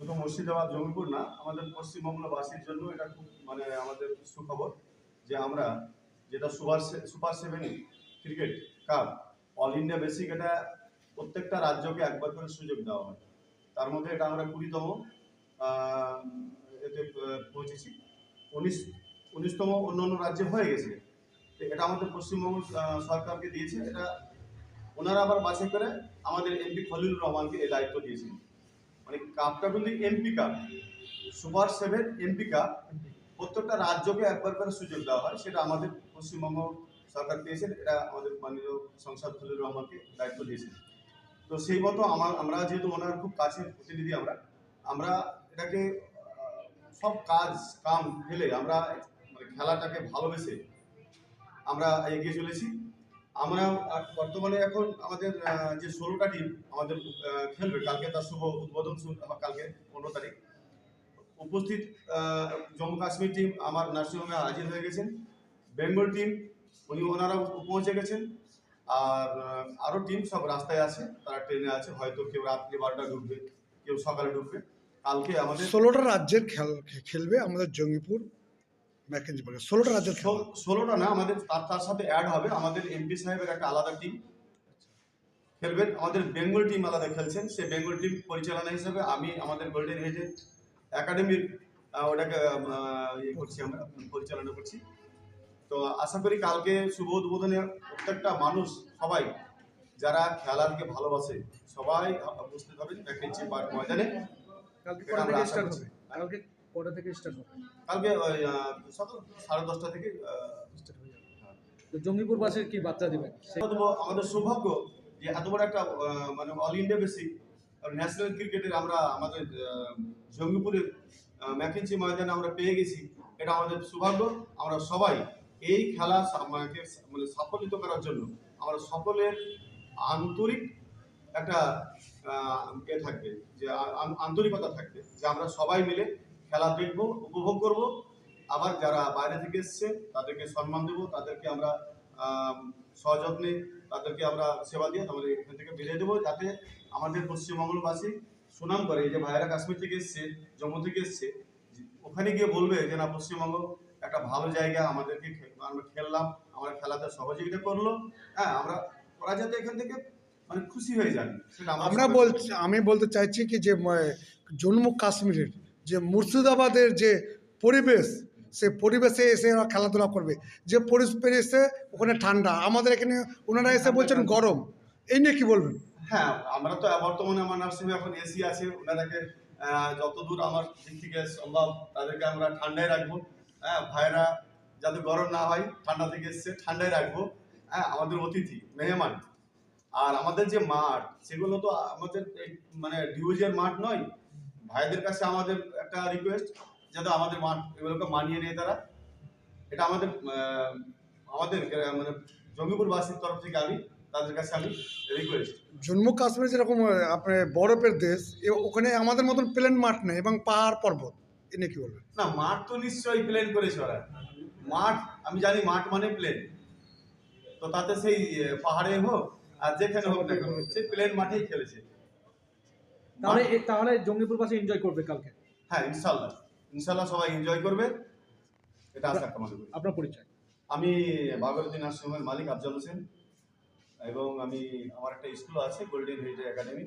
শুধু মুর্শিদাবাদ জঙ্গিপুর না, আমাদের পশ্চিমবঙ্গবাসীর জন্য এটা খুব মানে আমাদের সুখবর যে আমরা যেটা super super seven cricket cup, all India basic এটা প্রত্যেকটা রাজ্যকে একবার করে সুযোগ দেওয়া হয়। তার মধ্যে এটা আমরা কুড়িতম এতে পৌঁছেছি। উনিশ, উনিশতম অন্য অন্য রাজ্যে হয়ে গেছে। তো এটা আমাদের পশ্চিমবঙ্গ সরকারকে দিয়েছে। এটা ওনারা আবার বাছাই করে আমাদের এমপি খলিলুর রহমানকে এই দায়িত্ব দিয়েছেন। কাপটা কিন্তু MP cup super seven MP cup প্রত্যেকটা রাজ্যকে একবার করে সুযোগ দেওয়া হয়, সেটা আমাদের পশ্চিমবঙ্গ সরকার পেয়েছেন এটা আমাদের মাননীয় সংসদ খলিলুর রহমানকে দায়িত্ব দিয়েছেন। তো সেই মতো আমার, আমরা যেহেতু ওনার খুব কাছের প্রতিনিধি আমরা আমরা এটাকে সব কাজ, কাম ফেলে আমরা মানে খেলাটাকে ভালোবেসে আমরা এগিয়ে চলেছি। আমরা বর্তমানে এখন আমাদের যে ষোলোটা টিম আমাদের খেলবে, কালকে তার শুভ উদ্বোধন কালকে পনেরো তারিখ। উপস্থিত জম্মু কাশ্মীর টিম আমার নার্সিংহোমে হাজির হয়ে গেছেন। বেঙ্গল টিম উনি ওনারা পৌঁছে গেছেন। আর আরও টিম সব রাস্তায় আছে, তারা ট্রেনে আছে। হয়তো কেউ রাত্রি বারোটা ঢুকবে, কেউ সকালে ঢুকবে। কালকে আমাদের ষোলোটা রাজ্যের খেল, খেলবে আমাদের জঙ্গিপুর ম্যাকেঞ্জিবাগে ষোলোটা রাজ্যের ষোলোটা না আমাদের তার তার সাথে অ্যাড হবে। আমাদের এমপি সাহেবের একটা আলাদা টিম খেলবেন। আমাদের বেঙ্গল টিম আলাদা খেলছেন। সেই বেঙ্গল টিম পরিচালনা হিসেবে আমি আমাদের গোল্ডেন হেজের একাডেমির ওটাকে ইয়ে করছি আমরা পরিচালনা করছি। তো আশা করি কালকে শুভ উদ্বোধনে প্রত্যেকটা মানুষ সবাই যারা খেলাকে ভালোবাসে সবাই উপস্থিত হবেন ভ্যাকেন্সি পার্ক ময়দানে। কালকে কটা থেকে স্টার্ট হবে? কালকে সকাল সাড়ে দশটা থেকে স্টার্ট হয়ে যাবে। তো জঙ্গিপুরবাসীর কি বার্তা দিবেন? আমাদের সৌভাগ্য যে এত বড় একটা মানে অল ইন্ডিয়া বেসিক ন্যাশনাল ক্রিকেটের আমরা আমাদের জঙ্গিপুরের ম্যাকেন্সি ময়দানে আমরা পেয়ে গেছি। এটা আমাদের সৌভাগ্য। আমরা সবাই এই খেলা মানে সাফল্যিত করার জন্য আমরা সকলের আন্তরিক একটা এ থাকবে যে আন্তরিকতা থাকবে যে আমরা সবাই মিলে খেলা দেখব উপভোগ করব। আবার যারা বাইরে থেকে এসছে তাদেরকে সম্মান দেবো তাদেরকে আমরা আম, সযত্নে তাদেরকে আমরা সেবা দিয়ে আমাদের এখান থেকে বেরিয়ে দেবো যাতে আমাদের পশ্চিমবঙ্গবাসী সুনাম করে। যে ভাইয়েরা কাশ্মীর থেকে এসছে জম্মু থেকে এসছে ওখানে গিয়ে বলবে যে না পশ্চিমবঙ্গ একটা ভালো জায়গা আমাদেরকে আমরা খেললাম আমরা খেলাতে সহযোগিতা করল। হ্যাঁ আমরা ওরা যাতে এখান থেকে মানে খুশি হয়ে যান আমরা বলছি আমি বলতে চাইছি কি যে জম্মু কাশ্মীরের যে মুর্শিদাবাদের যে পরিবেশ সে পরিবেশে এসে ওরা খেলাধুলা করবে। যে পরিবেশে ওখানে ঠান্ডা আমাদের এখানে ওনারা এসে বলছেন গরম। এই নিয়ে কি বলবেন? হ্যাঁ আমরা তো বর্তমানে আমার নার্সিংহোমে এখন এসি আছে ওনারাকে যতদূর আমার দিক থেকে সম্ভব তাদেরকে আমরা ঠান্ডায় রাখব। হ্যাঁ ভাইরা যাতে গরম না হয় ঠান্ডা থেকে এসছে ঠান্ডায় রাখব। হ্যাঁ আমাদের অতিথি মেহমান। আর আমাদের যে মাঠ সেগুলো তো আমাদের মানে ডিউজের মাঠ নয় ভাইদের কাছে আমাদের একটা রিকোয়েস্ট যাতে আমাদের এগুলোকে মানিয়ে নেয় তারা। এটা আমাদের আমাদের মানে জঙ্গিপুরবাসীর তরফ থেকে আমি তাদের কাছে আমি রিকোয়েস্ট জম্মু কাশ্মীর যেরকম আপনার বরফের দেশ ওখানে আমাদের মতন প্লেন মাঠ নেই এবং পাহাড় পর্বত। এনে কি বলবেন? না মাঠ তো নিশ্চয়ই প্লেন করেছে ওরা। মাঠ আমি জানি মাঠ মানে প্লেন তো তাতে সেই পাহাড়ে হোক আর যেখানে হোক না কেন সেই প্লেন মাঠেই খেলেছে। তাহলে তাহলে জঙ্গিপুর পাশে এনজয় করবে কালকে? হ্যাঁ ইনশাল্লাহ ইনশাল্লাহ সবাই এনজয় করবে। এটা আশা করি। আপনার পরিচয়? আমি বাবরুদ্দিন আশ্রমের মালিক আফজাল হোসেন এবং আমি আমার একটা স্কুল আছে গোল্ডেন হেরিটেজ একাডেমি